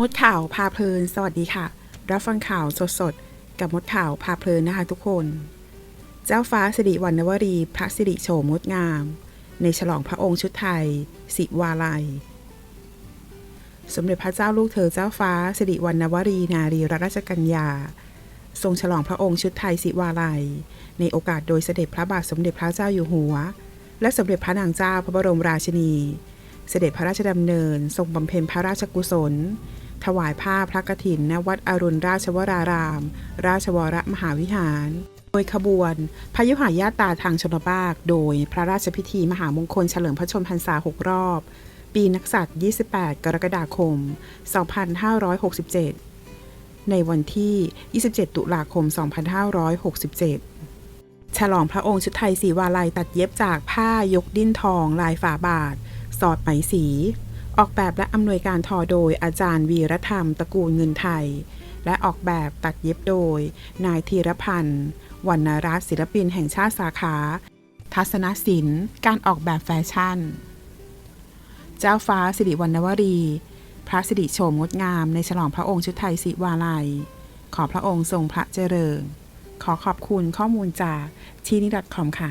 มดข่าวพาเพลิน สวัสดีค่ะ รับฟังข่าวสดๆ กับมดข่าวพาเพลินนะคะทุกคน เจ้าฟ้าสิริวัณวรี พระสิริโฉมงดงาม ในฉลองพระองค์ชุดไทย สิวาลัย สมเด็จพระเจ้าลูกเธอเจ้าฟ้าสิริวัณวรีนารีรัตราชกัญญา ทรงฉลองพระองค์ชุดไทยสิวาลัย ในโอกาสโดยเสด็จพระบาทสมเด็จพระเจ้าอยู่หัว และสมเด็จพระนางเจ้าพระบรมราชินี เสด็จพระราชดำเนิน ทรงบำเพ็ญพระราชกุศล ถวายผ้าพระกฐินณวัดอรุณราชวราราม ราชวรมหาวิหาร โดยขบวนพยุหายาตาทางชนบากโดยพระราชพิธีมหามงคลเฉลิมพระชนมพรรษา6รอบ ปีนักษัตริย์ 28 กรกฎาคม 2567 ในวันที่ 27 ตุลาคม 2567ฉลองพระองค์ชุดไทยสีวาลัยตัดเย็บจากผ้ายกดิ้นทองลายฝาบาท สอดไหมสี ออกแบบและอำนวยการทอโดยอาจารย์วีรธรรมตระกูลเงินไทย และออกแบบตัดเย็บโดย นายธีรพันธ์วรรณรัตน์ศิลปินแห่งชาติสาขา ทัศนศิลป์ การออกแบบแฟชั่น เจ้าฟ้าสิริวัณณวรี พระสิริโฉมงดงามในฉลองพระองค์ชุดไทยสิวาลัย ขอพระองค์ทรงพระเจริญ ขอขอบคุณข้อมูลจากที่นี่ .com ค่ะ